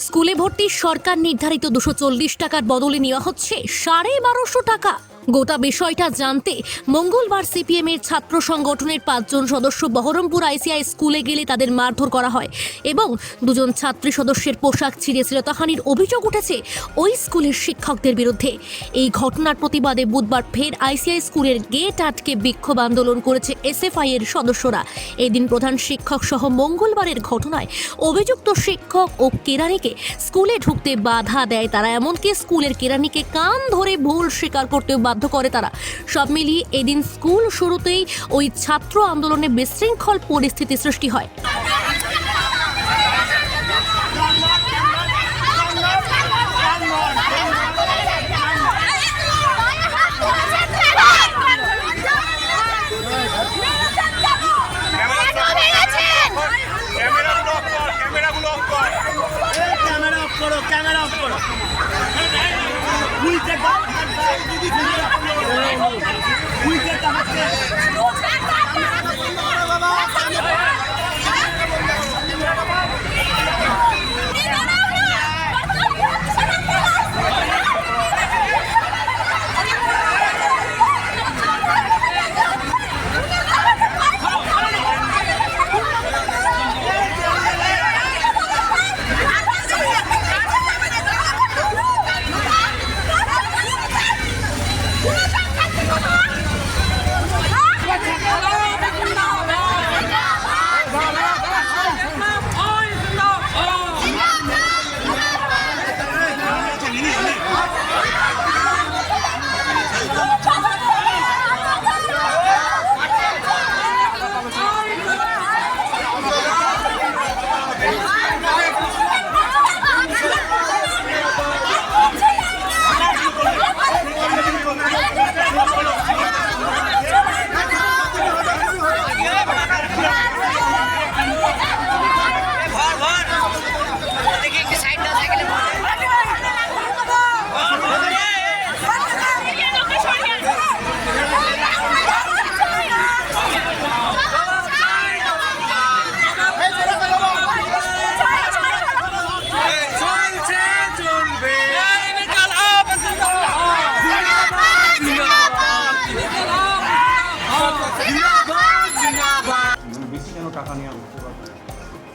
স্কুলে ভর্তি সরকার নির্ধারিত দুশো টাকার বদলে নেওয়া হচ্ছে সাড়ে বারোশো টাকা। গোটা বিষয়টা জানতে মঙ্গলবার সিপিএম এর ছাত্র সংগঠনের পাঁচজন সদস্য বহরমপুর আইসিআই স্কুলে গেলে তাদের মারধর করা হয় এবং দুজন ছাত্রী সদস্যের পোশাক ছিঁড়ে শ্লীলতাহানির অভিযোগ উঠেছে, ওই স্কুলের শিক্ষকদের বিরুদ্ধে। এই ঘটনার প্রতিবাদে বুধবার ফের আইসিআই স্কুলের গেট আটকে বিক্ষোভ আন্দোলন করেছে এসএফআই এর সদস্যরা। এদিন প্রধান শিক্ষক সহ মঙ্গলবারের ঘটনায় অভিযুক্ত শিক্ষক ও কেরানিকে স্কুলে ঢুকতে বাধা দেয় তারা। এমনকি স্কুলের কেরানিকে কান ধরে ভুল স্বীকার করতে বাধ্য করে তারা। সব মিলিয়ে এদিন স্কুল শুরুতেই ওই ছাত্র আন্দোলনে বিশৃঙ্খল পরিস্থিতি সৃষ্টি হয়।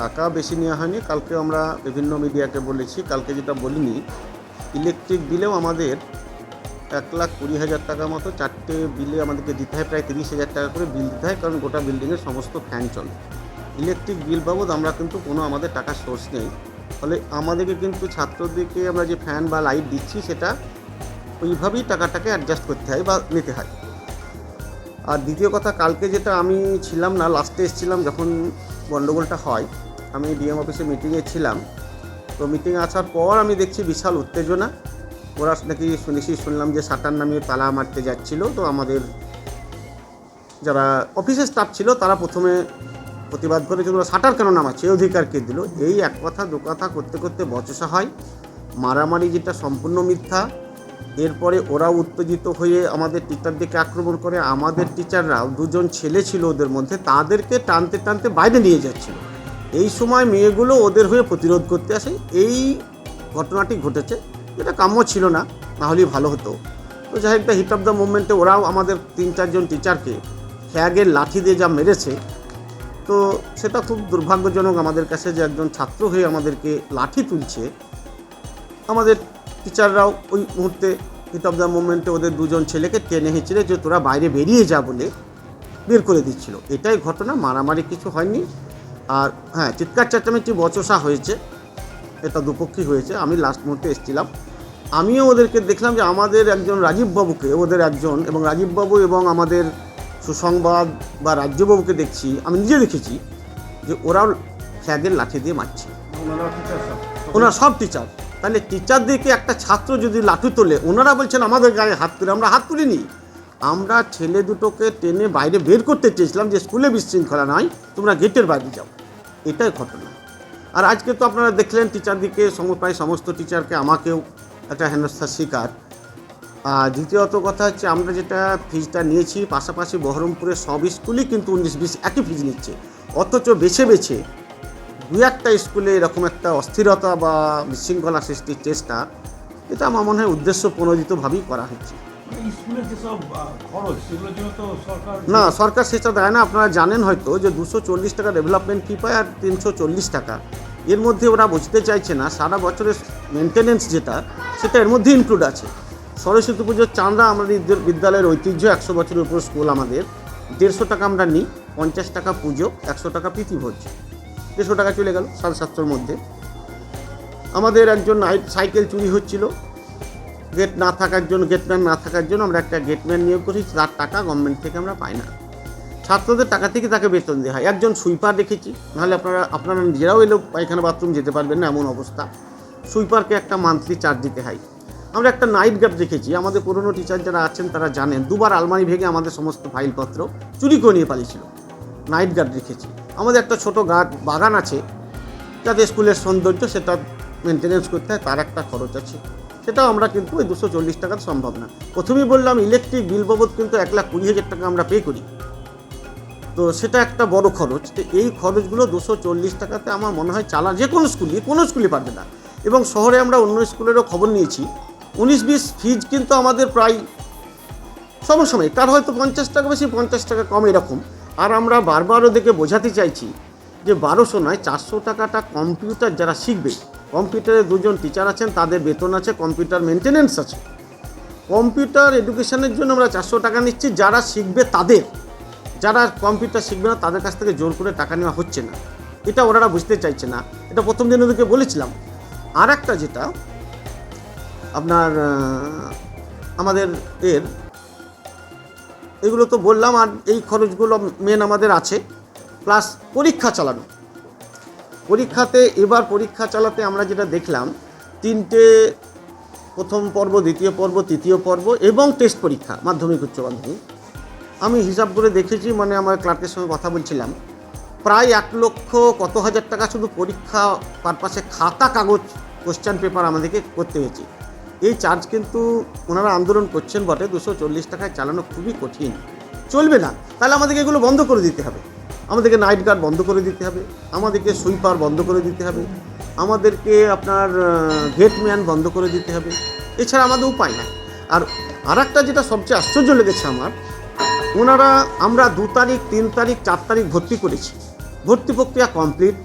টাকা বেশি নেওয়া হয়নি। কালকে আমরা বিভিন্ন মিডিয়াকে বলেছি, কালকে যেটা বলিনি, ইলেকট্রিক বিলেও আমাদের এক লাখ কুড়ি হাজার টাকা মতো চারটে বিলে আমাদেরকে দিতে হয়, প্রায় তিরিশ হাজার টাকা করে বিল দিতে হয়, কারণ গোটা বিল্ডিংয়ের সমস্ত ফ্যান চলে। ইলেকট্রিক বিল বাবদ আমরা কিন্তু কোনো আমাদের টাকার সোর্স নেই। ফলে আমাদেরকে কিন্তু ছাত্রদেরকে আমরা যে ফ্যান বা লাইট দিচ্ছি, সেটা ওইভাবেই টাকাটাকে অ্যাডজাস্ট করতে হয় বা নিতে হয়। আর দ্বিতীয় কথা, কালকে যেটা আমি ছিলাম না লাস্টে এসেছিলাম যখন গণ্ডগোলটা হয় আমি ডিএম অফিসে মিটিংয়ে ছিলাম। তো মিটিংয়ে আসার পর আমি দেখছি বিশাল উত্তেজনা। ওরা নাকি শুনেছি, শুনলাম যে সাটার নামিয়ে তালা মারতে যাচ্ছিল। তো আমাদের যারা অফিসের স্টাফ ছিল, তারা প্রথমে প্রতিবাদ করে যে সাটার কেন নামাচ্ছে? এই অধিকার কে দিল? এই এক কথা, দু কথা করতে করতে বচসা হয়। মারামারি যেটা সম্পূর্ণ মিথ্যা। এরপরে ওরা উত্তেজিত হয়ে আমাদের টিচারদেরকে আক্রমণ করে। আমাদের টিচাররাও দুজন ছেলে ছিল ওদের মধ্যে, তাদেরকে টানতে টানতে বাইরে নিয়ে যাচ্ছিল। এই সময় মেয়েগুলো ওদের হয়ে প্রতিরোধ করতে আসে, এই ঘটনাটি ঘটেছে। এটা কাম্য ছিল না নাহলেই ভালো হতো। তো যাই হোক হিট অফ দ্য মুভমেন্টে ওরাও আমাদের তিন চারজন টিচারকে ফ্যাগের লাঠি দিয়ে যা মেরেছে, তো সেটা খুব দুর্ভাগ্যজনক আমাদের কাছে যে একজন ছাত্র হয়ে আমাদেরকে লাঠি তুলছে। আমাদের টিচাররাও ওই মুহূর্তে হিট অফ দ্য মুভমেন্টে ওদের দুজন ছেলেকে টেনে হিঁচড়ে যে তোরা বাইরে বেরিয়ে যা বলে বের করে দিচ্ছিল। এটাই ঘটনা, মারামারি কিছু হয়নি। আর হ্যাঁ চিৎকার চেঁচামেচি বচসা হয়েছে। এটা দুপক্ষই হয়েছে। আমি লাস্ট মুহূর্তে এসেছিলাম। আমিও ওদেরকে দেখলাম যে আমাদের একজন রাজীববাবুকে ওদের একজন এবং রাজীববাবু এবং আমাদের সুসংবাদ বা রাজ্যবাবুকে দেখছি আমি নিজে দেখেছি যে ওরাও ফ্ল্যাগের লাঠি দিয়ে মারছে। ওনারা সব ওনারা সব টিচার তাহলে টিচারদেরকে একটা ছাত্র যদি লাঠি তোলে ওনারা বলছেন আমাদের গায়ে হাত তুলে আমরা হাত তুলিনি। আমরা ছেলে দুটোকে টেনে বাইরে বের করতে চেয়েছিলাম যে স্কুলে বিশৃঙ্খলা নয় তোমরা গেটের বাইরে যাও। এটাই ঘটনা। আর আজকে তো আপনারা দেখলেন টিচারদিকে প্রায় সমস্ত টিচারকে আমাকেও একটা হেনস্থার শিকার। আর দ্বিতীয়ত কথা হচ্ছে, আমরা যেটা ফিজটা নিয়েছি, পাশাপাশি বহরমপুরের সব স্কুলই কিন্তু উনিশ বিশ একই ফিজ নিচ্ছে। অথচ বেছে বেছে দু একটা স্কুলে এরকম একটা অস্থিরতা বা বিশৃঙ্খলা সৃষ্টির চেষ্টা, এটা আমার মনে হয় উদ্দেশ্য প্রণোদিতভাবেই করা হচ্ছে। না, সরকার সেটা দেয় না। আপনারা জানেন হয়তো যে দুশো চল্লিশ টাকা ডেভেলপমেন্ট ফি পায় আর তিনশো চল্লিশ টাকা। এর মধ্যে ওরা বুঝতে চাইছে না, সারা বছরের মেনটেনেন্স যেটা, সেটা এর মধ্যে ইনক্লুড আছে। সরস্বতী পুজোর চাঁদা আমাদের বিদ্যালয়ের ঐতিহ্য, একশো বছরের উপর স্কুল আমাদের। দেড়শো টাকা আমরা নিই, পঞ্চাশ টাকা পুজো, একশো টাকা প্রীতিভোজ দেড়শো টাকা চলে গেল সাড়ে সাতশোর মধ্যে। আমাদের একজন সাইকেল চুরি হচ্ছিল। গেট না থাকার জন্য গেটম্যান না থাকার জন্য আমরা একটা গেটম্যান নিয়োগ করি তার টাকা গভর্নমেন্ট থেকে আমরা পাই না। ছাত্রদের টাকা থেকে তাকে বেতন দেওয়া হয়। একজন সুইপার রেখেছি নাহলে আপনারা আপনারা নিজেরাও এলেও পায়খানা বাথরুম যেতে পারবেন না, এমন অবস্থা। সুইপারকে একটা মান্থলি চার্জ দিতে হয়। আমরা একটা নাইট গার্ড রেখেছি আমাদের পুরনো টিচার যারা আছেন তারা জানেন, দুবার আলমারি ভেঙে আমাদের সমস্ত ফাইলপত্র চুরি করে নিয়ে পালিয়েছিল। নাইট গার্ড রেখেছি আমাদের একটা ছোটো গাছ বাগান আছে, যাতে স্কুলের সৌন্দর্য সেটা মেনটেনেন্স করতে হয়, তার একটা খরচ আছে। সেটাও আমরা কিন্তু ওই দুশো চল্লিশ টাকা সম্ভব না। প্রথমেই বললাম ইলেকট্রিক বিল বাবদ কিন্তু এক লাখ কুড়ি হাজার টাকা আমরা পে করি। তো সেটা একটা বড় খরচ। তো এই খরচগুলো দুশো চল্লিশ টাকাতে আমার মনে হয় চালা যে কোনো স্কুলই কোনো স্কুলই পারবে না। এবং শহরে আমরা অন্য স্কুলেরও খবর নিয়েছি, উনিশ বিশ ফিজ কিন্তু আমাদের প্রায় সমসময় তার হয়তো পঞ্চাশ টাকা বেশি, পঞ্চাশ টাকা কম এরকম। আর আমরা বারবার ওদেরকে বোঝাতে চাইছি যে বারোশো নয়, চারশো টাকাটা কম্পিউটার যারা শিখবে কম্পিউটারে দুজন টিচার আছেন, তাদের বেতন আছে, কম্পিউটার মেনটেনেন্স আছে। কম্পিউটার এডুকেশনের জন্য আমরা চারশো টাকা নিচ্ছি, যারা শিখবে তাদের। যারা কম্পিউটার শিখবে না, তাদের কাছ থেকে জোর করে টাকা নেওয়া হচ্ছে না। এটা ওনারা বুঝতে চাইছে না। এটা প্রথম দিন ওদেরকে বলেছিলাম। আর একটা যেটা, আপনার আমাদের এর, এগুলো তো বললাম, আর এই খরচগুলো মেন আমাদের আছে। প্লাস পরীক্ষা চালানো। পরীক্ষাতে, এবার পরীক্ষা চালাতে আমরা যেটা দেখলাম, তিনটে প্রথম পর্ব, দ্বিতীয় পর্ব, তৃতীয় পর্ব এবং টেস্ট পরীক্ষা, মাধ্যমিক, উচ্চ মাধ্যমিক। আমি হিসাব করে দেখেছি মানে আমার ক্লার্কের সঙ্গে কথা বলছিলাম, প্রায় এক লক্ষ কত হাজার টাকা শুধু পরীক্ষা পারপাসে খাতা, কাগজ কোশ্চেন পেপার আমাদেরকে করতে হয়েছে। এই চার্জ কিন্তু ওনারা আন্দোলন করছেন বটে, দুশো চল্লিশ টাকায় চালানো খুবই কঠিন। চলবে না, তাহলে আমাদেরকে এগুলো বন্ধ করে দিতে হবে। আমাদেরকে নাইট গার্ড বন্ধ করে দিতে হবে, আমাদেরকে সুইপার বন্ধ করে দিতে হবে, আমাদেরকে আপনার গেটম্যান বন্ধ করে দিতে হবে। এছাড়া আমাদের উপায় নাই। আর আর একটা যেটা সবচেয়ে আশ্চর্য লেগেছে আমার, ওনারা আমরা দু তারিখ, তিন তারিখ, চার তারিখ ভর্তি করেছি। ভর্তি প্রক্রিয়া কমপ্লিট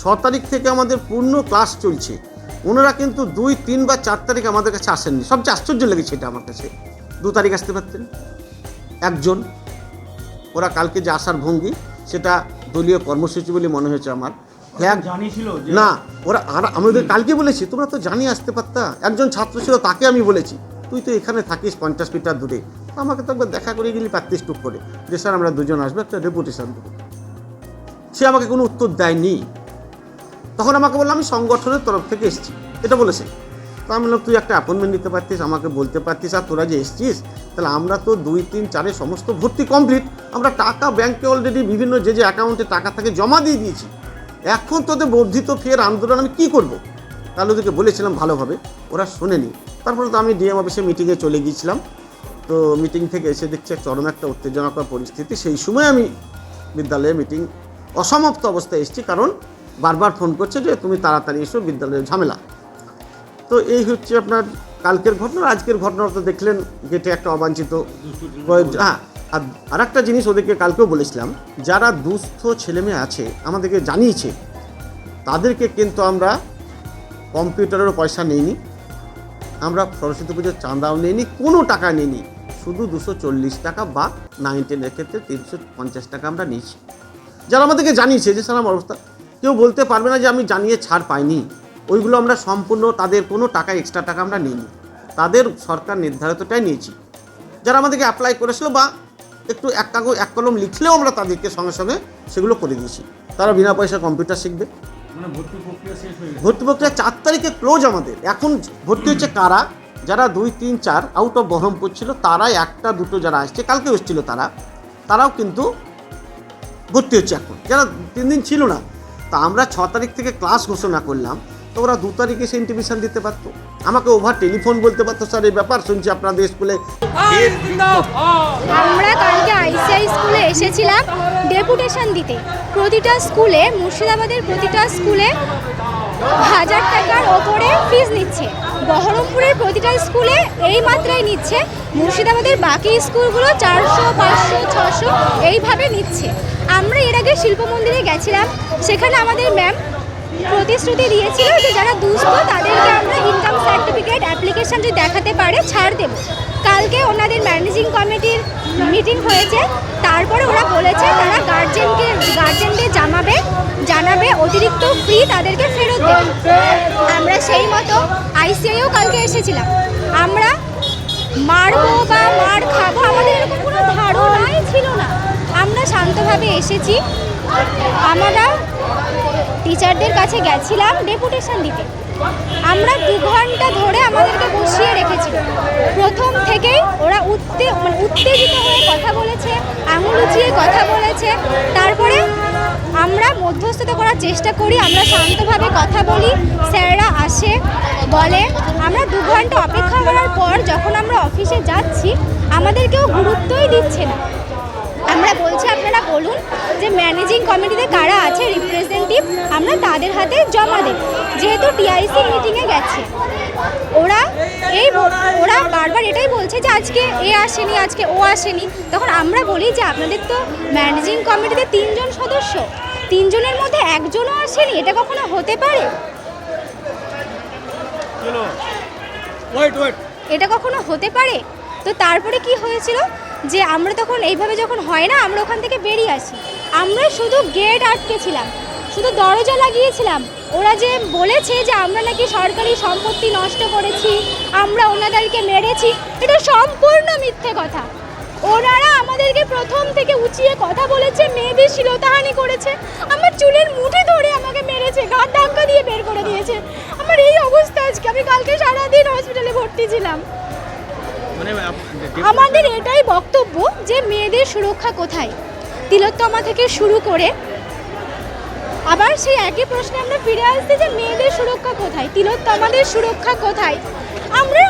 ছ তারিখ থেকে আমাদের পূর্ণ ক্লাস চলছে। ওনারা কিন্তু দুই, তিন বা চার তারিখ আমাদের কাছে আসেননি। সবচেয়ে আশ্চর্য লেগেছে এটা আমার কাছে। দু তারিখ আসতে পারতেন। একজন, ওরা কালকে যে আসার ভঙ্গি সেটা দলীয় কর্মসূচি বলে মনে হয়েছে আমার। এক না ওরা আর আমাদের কালকে বলেছি তোমরা তো জানিয়ে আসতে পারতা। একজন ছাত্র ছিল তাকে আমি বলেছি তুই তো এখানে থাকিস পঞ্চাশ মিটার দূরে। আমাকে তো একবার দেখা করে গেলি পারতিস টুক করে। যে স্যার আমরা দুজন আসব একটা রেপুটেশন দেবো। সে আমাকে কোনো উত্তর দেয়নি। তখন আমাকে বলল আমি সংগঠনের তরফ থেকে এসেছি। এটা বলেছে। তো আমি বললাম তুই একটা অ্যাপয়েন্টমেন্ট নিতে পারতিস আমাকে বলতে পারতিস আর তোরা যে এসছিস তাহলে আমরা তো দুই তিন চারে সমস্ত ভর্তি কমপ্লিট আমরা টাকা ব্যাংকে অলরেডি বিভিন্ন যে যে অ্যাকাউন্টে টাকা থাকে জমা দিয়ে দিয়েছি। এখন তোদের বর্ধিত ফের আন্দোলন আমি কী করব? তাহলে ওদেরকে বলেছিলাম ভালোভাবে ওরা শোনেনি। তারপরে তো আমি ডিএম অফিসে মিটিংয়ে চলে গিয়েছিলাম। তো মিটিং থেকে এসে দেখছি এক চরম একটা উত্তেজনাকর পরিস্থিতি। সেই সময় আমি বিদ্যালয়ে মিটিং অসমাপ্ত অবস্থায় এসেছি কারণ বারবার ফোন করছে যে তুমি তাড়াতাড়ি এসো বিদ্যালয়ের ঝামেলা। তো এই হচ্ছে আপনার কালকের ঘটনা। আজকের ঘটনা তো দেখলেন গেটে একটা অবাঞ্ছিত হ্যাঁ আর আর একটা জিনিস ওদেরকে কালকেও বলেছিলাম, যারা দুস্থ ছেলেমেয়ে আছে, আমাদেরকে জানিয়েছে, তাদেরকে কিন্তু আমরা কম্পিউটারেরও পয়সা নিইনি, আমরা সরস্বতী পুজোর চাঁদাও নিইনি, কোনো টাকা নিইনি, শুধু দুশো চল্লিশ টাকা বা নাইন টেনের ক্ষেত্রে তিনশো পঞ্চাশ টাকা আমরা নিয়েছি। যারা আমাদেরকে জানিয়েছে যে স্যার আমার অবস্থা। কেউ বলতে পারবে না যে, আমি জানিয়ে ছাড় পাইনি। ওইগুলো আমরা সম্পূর্ণ, তাদের কোনো টাকা এক্সট্রা টাকা আমরা নিইনি। তাদের সরকার নির্ধারিতটাই নিয়েছি। যারা আমাদেরকে অ্যাপ্লাই করেছিল বা একটু এক কাগজ এক কলম লিখলেও আমরা তাদেরকে সঙ্গে সঙ্গে সেগুলো করে দিয়েছি। তারা বিনা পয়সা কম্পিউটার শিখবে। মানে ভর্তি প্রক্রিয়া শেষ ভর্তি প্রক্রিয়া চার তারিখে ক্লোজ আমাদের। এখন ভর্তি হচ্ছে কারা? যারা দুই তিন চার আউট অফ বহরমপুর ছিল তারাই একটা দুটো যারা আসছে কালকে এসেছিল তারা। তারাও কিন্তু ভর্তি হচ্ছে এখন। যারা তিন দিন ছিল না। তা আমরা ছ তারিখ থেকে ক্লাস ঘোষণা করলাম। তো ওরা দু তারিখে সে ইন্টিমেশন দিতে পারতো। আমাকে ওভার টেলিফোন বলতে পারতো স্যার এই ব্যাপার শুনছি আপনাদের স্কুলে আমরা কালকে আইসিআই স্কুলে এসেছিলাম ডেপুটেশন দিতে। প্রতিটা স্কুলে মুর্শিদাবাদের প্রতিটা স্কুলে হাজার টাকার ওপরে ফিজ নিচ্ছে। বহরমপুরের প্রতিটা স্কুলে এই মাত্রায় নিচ্ছে। মুর্শিদাবাদের বাকি স্কুলগুলো চারশো পাঁচশো ছশো এইভাবে নিচ্ছে। আমরা এর আগে শিল্প মন্দিরে গেছিলাম। সেখানে আমাদের ম্যাম প্রতিশ্রুতি দিয়েছিল যে যারা দুস্থ, তাদেরকে আমরা ইনকাম সার্টিফিকেট অ্যাপ্লিকেশন যদি দেখাতে পারে, ছাড় দেব। কালকে ওনাদের ম্যানেজিং কমিটির মিটিং হয়েছে। তারপরে ওরা বলেছে, তারা গার্জেনকে গার্জেনদের জানাবে জানাবে, অতিরিক্ত ফ্রি তাদেরকে ফেরত দেবে। আমরা সেই মতো আইসিআইও কালকে এসেছিলাম। আমরা মারবো বা মার খাব, আমাদের এরকম কোনো ধারণাই ছিল না। আমরা শান্তভাবে এসেছি। আমরা টিচারদের কাছে গেছিলাম ডেপুটেশন দিতে। আমরা দু ঘণ্টা ধরে আমাদেরকে বসিয়ে রেখেছিল। প্রথম থেকেই ওরা উত্তে মানে উত্তেজিত হয়ে কথা বলেছে, আঙুল উঁচিয়ে কথা বলেছে। তারপরে আমরা মধ্যস্থতা করার চেষ্টা করি, আমরা শান্তভাবে কথা বলি, স্যাররা আসে, বলে। আমরা দু ঘণ্টা অপেক্ষা করার পর যখন আমরা অফিসে যাচ্ছি আমাদের কেউ গুরুত্বই দিচ্ছে না। আমরা বলছি আপনারা বলুন যে ম্যানেজিং কমিটিতে কারা আছে রিপ্রেজেন্টেটিভ আমরা তাদের হাতে জমা দেব। যেহেতু টিআইসি মিটিংয়ে গেছে। ওরা এই ওরা বারবার এটাই বলছে যে আজকে এ আসেনি আজকে ও আসেনি। তখন আমরা বলি যে আপনাদের তো ম্যানেজিং কমিটিতে তিনজন সদস্য। তিনজনের মধ্যে একজনও আসেনি এটা কখনো হতে পারে? এটা কখনো হতে পারে? তো তারপরে কি হয়েছিল? যে আমরা তখন এইভাবে যখন হয় না, আমরা ওখান থেকে বেরিয়ে আসি। আমরা শুধু গেট আটকেছিলাম, শুধু দরজা লাগিয়েছিলাম। ওরা যে বলেছে যে আমরা নাকি সরকারি সম্পত্তি নষ্ট করেছি, আমরা ওনাদেরকে মেরেছি, এটা সম্পূর্ণ মিথ্যে কথা। ওনারা আমাদেরকে প্রথম থেকে উঁচিয়ে কথা বলেছে, মেয়েদের শিলতাহানি করেছে। আমার চুলের মুঠি ধরে আমাকে মেরেছে ঘাট ধাক্কা দিয়ে বের করে দিয়েছে। আমার এই অবস্থা আজকে, আমি কালকে সারাদিন হসপিটালে ভর্তি ছিলাম। আমাদের এটাই বক্তব্য যে মেয়েদের সুরক্ষা কোথায়? তিলোত্তমা থেকে শুরু করে আবার সেই একই প্রশ্নে আমরা ফিরে আসছি যে মেয়েদের সুরক্ষা কোথায়? তিলোত্তমাদের সুরক্ষা কোথায়? আমরা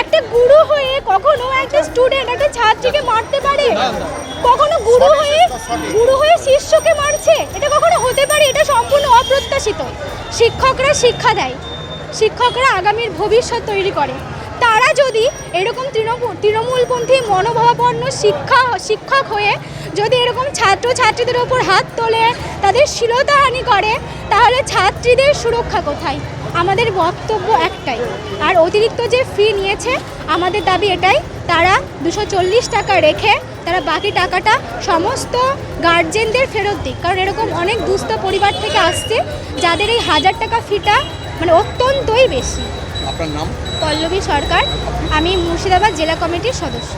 একটা গুরু হয়ে কখনো একটা স্টুডেন্ট একটা ছাত্রীকে মারতে পারে? কখনো গুরু হয়ে গুরু হয়ে শিষ্যকে মারছে? এটা কখনো হতে পারে? এটা সম্পূর্ণ অপ্রত্যাশিত। শিক্ষকরা শিক্ষা দেয়। শিক্ষকরা আগামীর ভবিষ্যৎ তৈরি করে। তারা যদি এরকম তৃণমূল তৃণমূলপন্থী মনোভাবাপন্ন শিক্ষা, শিক্ষক হয়ে যদি এরকম ছাত্র ছাত্রীদের ওপর হাত তোলে, তাদের শ্লীলতাহানি করে, তাহলে ছাত্রীদের সুরক্ষা কোথায়? আমাদের বক্তব্য একটাই, আর অতিরিক্ত যে ফি নিয়েছে, আমাদের দাবি এটাই, তারা দুশো টাকা রেখে, তারা বাকি টাকাটা সমস্ত গার্জেনদের ফেরত দিক। কারণ এরকম অনেক দুস্থ পরিবার থেকে আসছে, যাদের এই হাজার টাকা ফিটা মানে অত্যন্তই বেশি। আপনার নাম? পল্লবী সরকার। আমি মুর্শিদাবাদ জেলা কমিটির সদস্য।